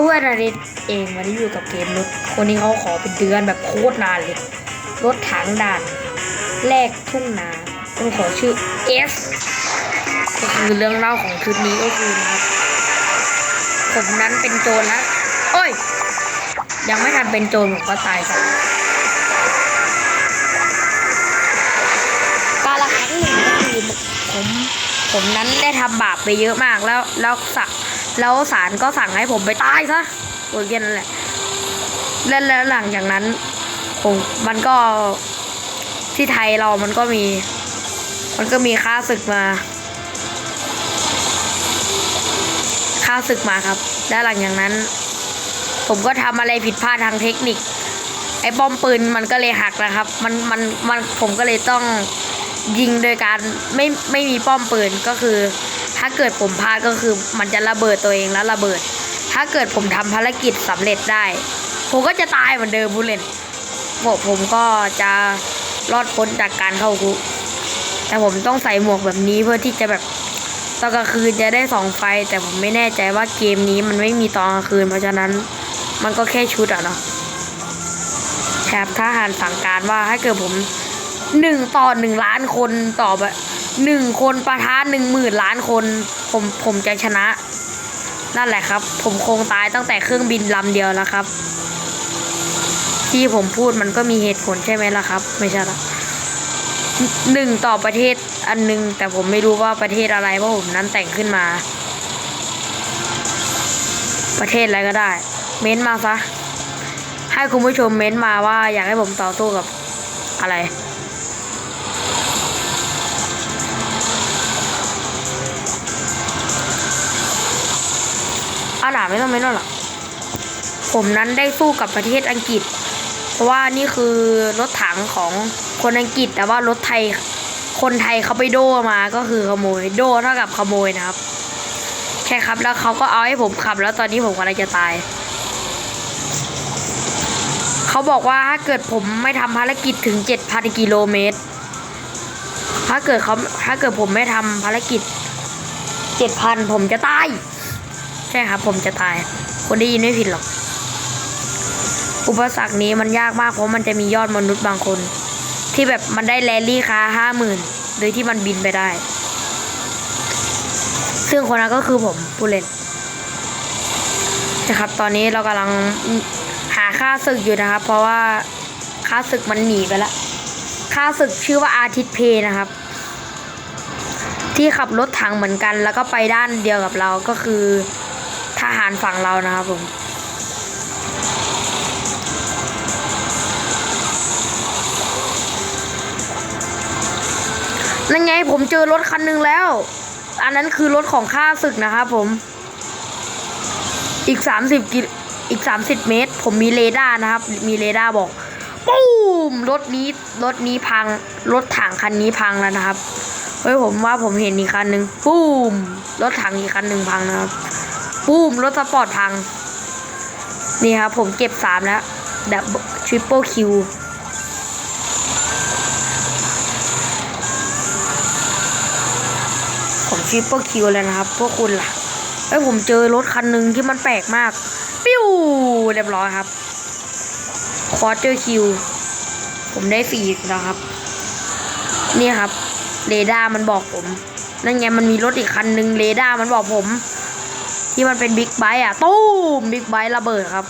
พื่อนอริสเองวันนี้อยู่กับเกมรถคนนี้เขาขอเป็นเดือนแบบโคตรนานเลย รถถังด่านแลกทุ่งนาต้องขอชื่อ S ก็คือเรื่องเล่าของชุดนี้ก็คือนะครับผมนั้นเป็นโจรแล้วโอ้ย ยังไม่ทันเป็นโจรผมก็ตายซะการละครั้งหนึ่งก็คือผมผมนั้นได้ทำบาปไปเยอะมากแล้วแล้วสัก แล้วศาลก็สั่งให้ผมไปตายซะโอเคนั่นแหละแล้วแล้วหลังจากนั้นผมมันก็ที่ไทยเรามันก็มี มันก็มีค่าศึกมา ค่าศึกมาครับ แล้วหลังจากนั้น ผมก็ทำอะไรผิดพลาดทางเทคนิค ไอ้ป้อมปืนมันก็เลยหักนะครับ มันมันมันผมก็เลยต้องยิงโดยการไม่ไม่มีป้อมปืนก็คือ ถ้าเกิดผมพลาดก็คือมันจะระเบิดตัวเองแล้วระเบิด ถ้าเกิดผมทำภารกิจสำเร็จได้ ผมก็จะตายเหมือนเดิมผู้เล่นผมผมก็จะรอดพ้นจากการเข้าคุก แต่ผมต้องใส่หมวกแบบนี้เพื่อที่จะแบบตอนกลางคืนจะได้สองไฟ แต่ผมไม่แน่ใจว่าเกมนี้มันไม่มีตอนกลางคืน เพราะฉะนั้นมันก็แค่ชุดอะเนาะแถบทหารสั่งการว่าถ้เกิดผมหนึ่งต่อหนึ่งล้านคนต่อแบบ หนึ่งคนประทะหนึ่งหมื่นล้านคน ผมผมจะชนะ นั่นแหละครับ ผมคงตายตั้งแต่เครื่องบินลำเดียวแล้วครับ ที่ผมพูดมันก็มีเหตุผลใช่ไหมล่ะครับ ไม่ใช่ละหนึ่งต่อประเทศอันหนึ่งแต่ผมไม่รู้ว่าประเทศอะไรเพราะผมนั้นแต่งขึ้นมา ประเทศอะไรก็ได้ เม้นมาซะให้คุณผู้ชมเม้นมาว่าอยากให้ผมต่อสู้กับอะไราไม่ต้องเม้นหรอกผมนั้นได้สู้กับประเทศอังกฤษ เพราะว่านี่คือรถถังของคนอังกฤษ แต่ว่ารถไทยคนไทยเขาไปโดมาก็คือขโมย โดเท่ากับขโมยนะครับใช่ครับแล้วเขาก็เอาให้ผมขับ แล้วตอนนี้ผมกำลังจะตายเขาบอกว่าถ้าเกิดผมไม่ทำภารกิจถึง 7,000 กิโลเมตร ถ้าเกิดเขาถ้าเกิดผมไม่ทำภารกิจ 7,000 ผมจะตาย ใช่ครับ ผมจะตาย คนได้ยินไม่ผิดหรอก อุปสรรคนี้มันยากมากเพราะมันจะมียอดมนุษย์บางคน ที่แบบมันได้แรลลี่ค้าห้าหมื่นโดยที่มันบินไปได้ ซึ่งคนนั้นก็คือผมผู้เล่นนะครับ ตอนนี้เรากำลังหาค่าศึกอยู่นะครับ เพราะว่าค่าศึกมันหนีไปละค่าศึกชื่อว่าอาทิตย์เพนะครับ ที่ขับรถถังเหมือนกัน แล้วก็ไปด้านเดียวกับเราก็คือ ทหารฝั่งเรานะครับผมนั่นไงผมเจอรถคันหนึ่งแล้ว อันนั้นคือรถของข้าศึกนะครับผม อีกสามสิบกิอีกสามสิบเมตร ผมมีเรดาร์นะครับ มีเรดาร์บอกปูมรถนี้รถนี้พัง รถถังคันนี้พังแล้วนะครับ เฮ้ยผมว่าผมเห็นอีกคันหนึ่งปูมรถถังอีกคันหนึ่งพังนะครับ ปูมรถสปอร์ตพัง นี่ครับผมเก็บสามแล้วดับทริปเปิลคิวผมทริปเปิลคิวเลยนะครับ พวกคุณล่ะเอ้ยผมเจอรถคันหนึ่งที่มันแปลกมาก ปิ้วเรียบร้อยครับคอร์เจอร์คิวผมได้สี่แล้วครับ นี่ครับ เรดาร์มันบอกผม นั่นไงมันมีรถอีกคันหนึ่งเรดาร์มันบอกผม ที่มันเป็นบิ๊กไบค์อะตู้มบิ๊กไบค์ระเบิดครับ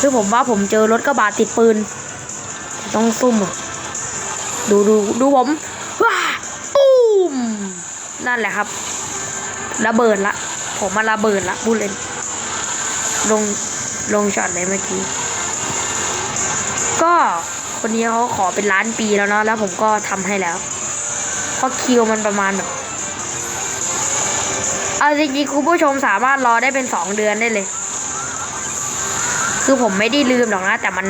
คือผมว่าผมเจอรถกระบะติดปืน ต้องซุ่มอะดูดูดูผมว้าตูมนั่นแหละครับ ระเบิดละ ผมมาระเบิดละพูดเลยลงลงช็อตเลยเมื่อกี้ ก็คนนี้เขาขอเป็นล้านปีแล้วเนาะแล้วผมก็ทำให้แล้วเพราะคิวมันประมาณแบบ เอาจริงๆคุณผู้ชมสามารถรอได้เป็นสองเดือนได้เลย คือผมไม่ได้ลืมหรอกนะ แต่มัน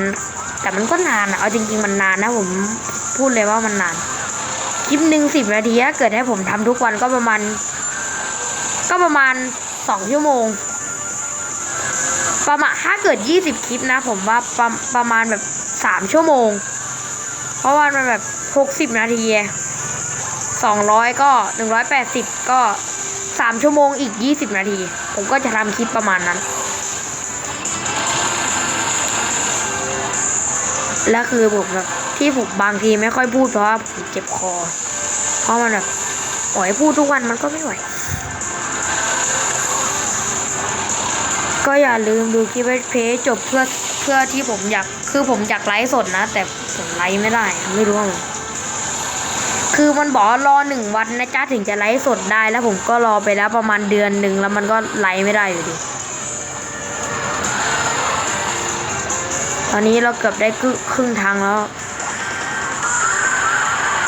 แต่มันก็นานอะเอาจริง ๆ มันนานนะผมพูดเลยว่ามันนาน คลิปหนึ่งสิบนาทีถ้าเกิดให้ผมทำทุกวันก็ประมาณ ก็ประมาณสองชั่วโมง ประมาณถ้าเกิดยี่สิบคลิปนะ ผมว่าประประมาณแบบสามชั่วโมง เพราะว่ามันแบบหกสิบนาทีสองร้อยก็หนึ่งร้อยแปดสิบก็ สามชั่วโมงอีกยี่สิบนาที ผมก็จะทำคลิปประมาณนั้น และคือผมแบบที่ผมบางทีไม่ค่อยพูดเพราะว่าผมเจ็บคอ เพราะมันแบบปล่อยพูดทุกวันมันก็ไม่ไหว ก็อย่าลืมดูคลิปเพลย์จบเพื่อเพื่อที่ผมอยากคือผมอยากไลฟ์สดนะ แต่ผมไลฟ์ไม่ได้ ไม่รู้ว่า คือมันบอกรอหนึ่งวันนะจ๊ะถึงจะไลฟ์สดได้แล้วผมก็รอไปแล้วประมาณเดือนหนึ่งแล้วมันก็ไลฟ์ไม่ได้อยู่ดี ตอนนี้เราเกือบได้ครึ่งทางแล้ว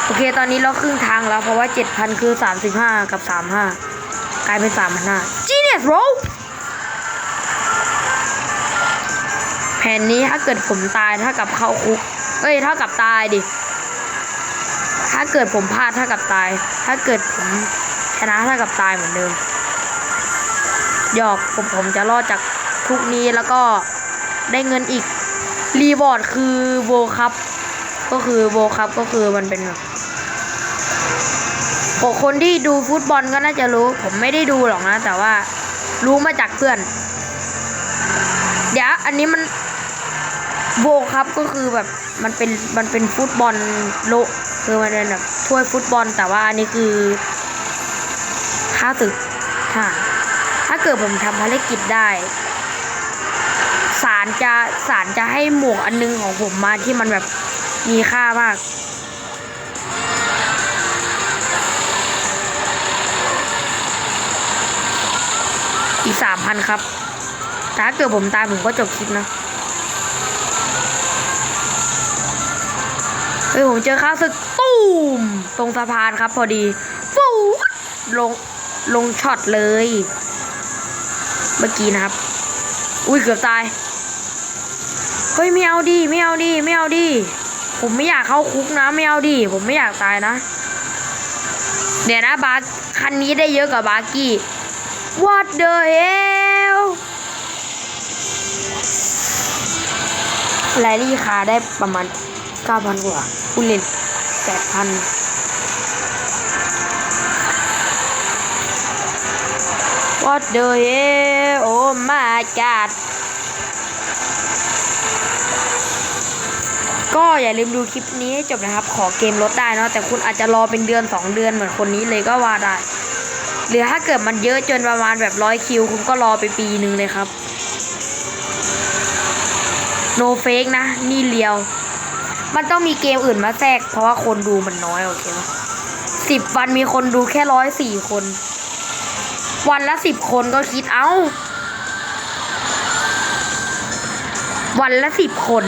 โอเคตอนนี้เราครึ่งทางแล้วเพราะว่า 7,000 คือ 35 กับ 35 กลายเป็น 3,500 Genius bro แผนนี้ถ้าเกิดผมตายเท่ากับเข้าคุก เอ้ยเท่ากับตายดิ ถ้าเกิดผมพลาดเท่ากับตาย ถ้าเกิดผมชนะเท่ากับตายเหมือนเดิมหยอกผมผมจะรอดจากทุกนี้แล้วก็ได้เงินอีก รีบอร์ดคือโวคัพก็คือโวคัพก็คือมันเป็นแบบคนที่ดูฟุตบอลก็น่าจะรู้ ผมไม่ได้ดูหรอกนะ แต่ว่ารู้มาจากเพื่อน เดี๋ยวอันนี้มันโวคัพก็คือแบบมันเป็นมันเป็นฟุตบอลโล คือมันเป็นแบบถ้วยฟุตบอล แต่ว่าอันนี้คือค่าศึกถ้าถ้าเกิดผมทำภารกิจได้ศาลจะศาลจะให้หมวกอันนึงของผมมาที่มันแบบมีค่ามาก อีกสามพันครับถ้าเกิดผมตายผมก็จบคลิปนะ เฮ้ยผมเจอข้าศึก มตรงสะพานครับพอดีฟูดลงลงช็อตเลย เมื่อกี้นะครับ อุ้ยเกือบตาย เฮ้ยไม่เอาดิไม่เอาดิไม่เอาดิผมไม่อยากเข้าคุกนะไม่เอาดิผมไม่อยากตายนะ เดี๋ยวนะบาร์คันนี้ได้เยอะกว่าบาร์กี้ What the hell แลลี่คาได้ประมาณ9,000กว่าผู้เล่น 8,000 What the hell Oh my god ก็อย่าลืมดูคลิปนี้ให้จบนะครับ ขอเกมลดได้เนาะแต่คุณอาจจะรอเป็นเดือน 2 เดือนเหมือนคนนี้เลยก็ว่าได้ หรือถ้าเกิดมันเยอะจนประมาณแบบร้อยคิว คุณก็รอไปปีหนึ่งเลยครับ no fake นะ นี่เลียว มันต้องมีเกมอื่นมาแทรก เพราะว่าคนดูมันน้อยโอเคไหมสิบวันมีคนดูแค่ร้อยสี่คน วันละสิบคนก็คิดเอาวันละสิบคน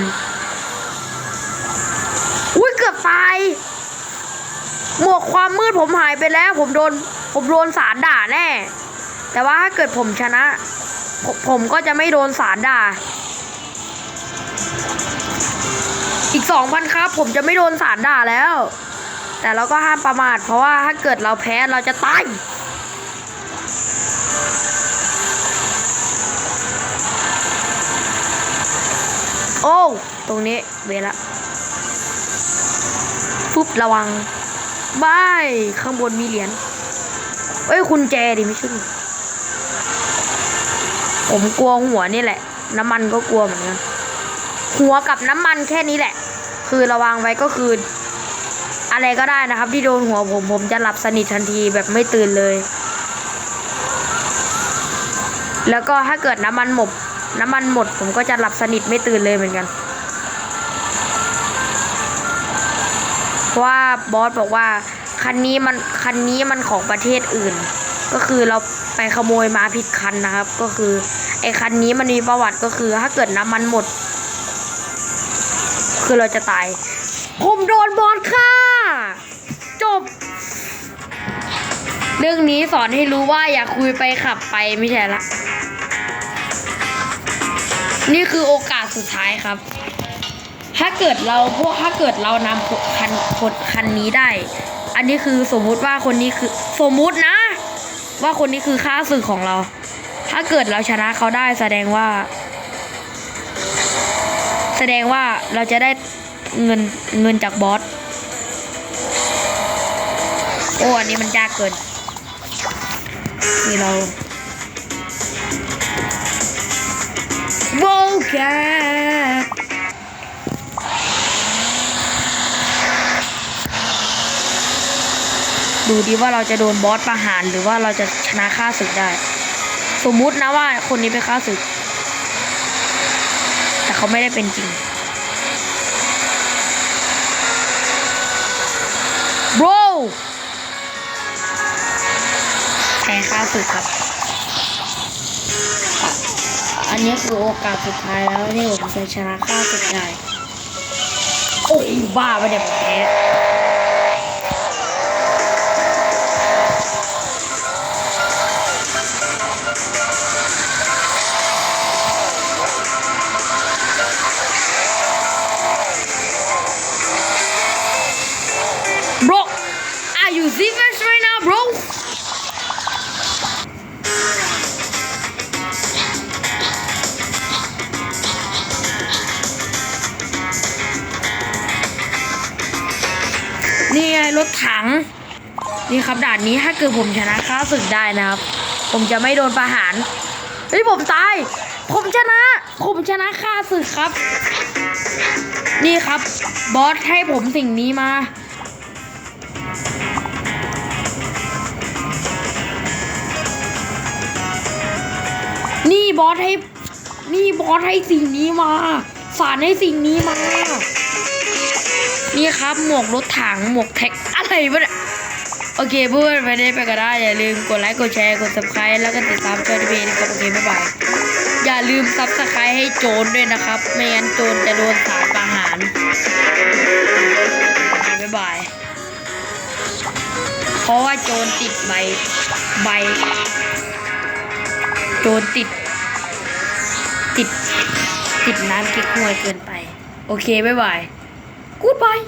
อุ้ยเกือบตาย หมวกความมืดผมหายไปแล้ว ผมโดน ผมโดนสารด่าแน่ แต่ว่าถ้าเกิดผมชนะผผมก็จะไม่โดนสารด่า สองพันครับ ผมจะไม่โดนสารด่าแล้ว แต่เราก็ห้ามประมาท เพราะว่าถ้าเกิดเราแพ้เราจะตายโอ้ตรงนี้เวละปุ๊บระวังบายข้างบนมีเหรียญเอ้ยคุณแจดิไม่ใช่นผมกลัวหัวนี่แหละ น้ำมันก็กลัวเหมือนกันหัวกับน้ำมันแค่นี้แหละ คือระวังไว้ก็คือ อะไรก็ได้นะครับ ที่โดนหัวผมผมจะหลับสนิททันทีแบบไม่ตื่นเลย แล้วก็ถ้าเกิดน้ำมันหมด น้ำมันหมด ผมก็จะหลับสนิทไม่ตื่นเลยเหมือนกันเพราะว่าบอสบอกว่าคันนี้มันคันนี้มันของประเทศอื่น ก็คือเราไปขโมยมาผิดคันนะครับ ก็คือไอ้คันนี้มันมีประวัติก็คือ ถ้าเกิดน้ำมันหมด คือเราจะตาย ผมโดนบอสฆ่า จบ เรื่องนี้สอนให้รู้ว่าอย่าคุยไปขับไปไม่ใช่ละ นี่คือโอกาสสุดท้ายครับ ถ้าเกิดเราพวกถ้าเกิดเรานำคันคนคันนี้ได้ อันนี้คือสมมุติว่าคนนี้คือสมมุตินะ ว่าคนนี้คือค่าศึกของเรา ถ้าเกิดเราชนะเขาได้แสดงว่า แสดงว่าเราจะได้เงินเงินจากบอส โอ้ อันนี้มันยากเกิน นี่เราโวแกดูดีว่าเราจะโดนบอสประหารหรือว่าเราจะชนะค่าศึกได้ สมมุตินะว่าคนนี้เป็นค่าศึก แต่เขาไม่ได้เป็นจริง bro แพ้ค่าศึกครับอะอันนี้คือโอกาสสุดท้ายแล้วที่ผมจะชนะค่าศึกได้โอ้ยบ้าไปะเนี่ยผมแพ้ รถถัง นี่ครับด่านนี้ถ้าเกิดผมชนะข้าศึกได้นะครับ ผมจะไม่โดนประหารเฮ้ยผมตาย ผมชนะ ผมชนะข้าศึกครับ นี่ครับบอสให้ผมสิ่งนี้มานี่บอสให้ นี่บอสให้สิ่งนี้มา สารให้สิ่งนี้มา นี่ครับหมวกรถถังหมวกแท็กอะไรวะเนี่ยโอเคเพื่อนไปได้ไปก็ได้อย่าลืมกดไลค์กดแชร์กด subscribe แล้วก็ติดตามช่องทีวีนะครับโอเคบ๊ายบายอย่าลืม subscribe ให้โจรด้วยนะครับ ไม่งั้นโจรจะโดนสารประหารโอเคบ๊ายบายเพราะว่าโจรติดใบใบ โจรติด ติด ติดน้ำเก๊กฮวยเกินไป โอเคบ๊ายบายกูดบาย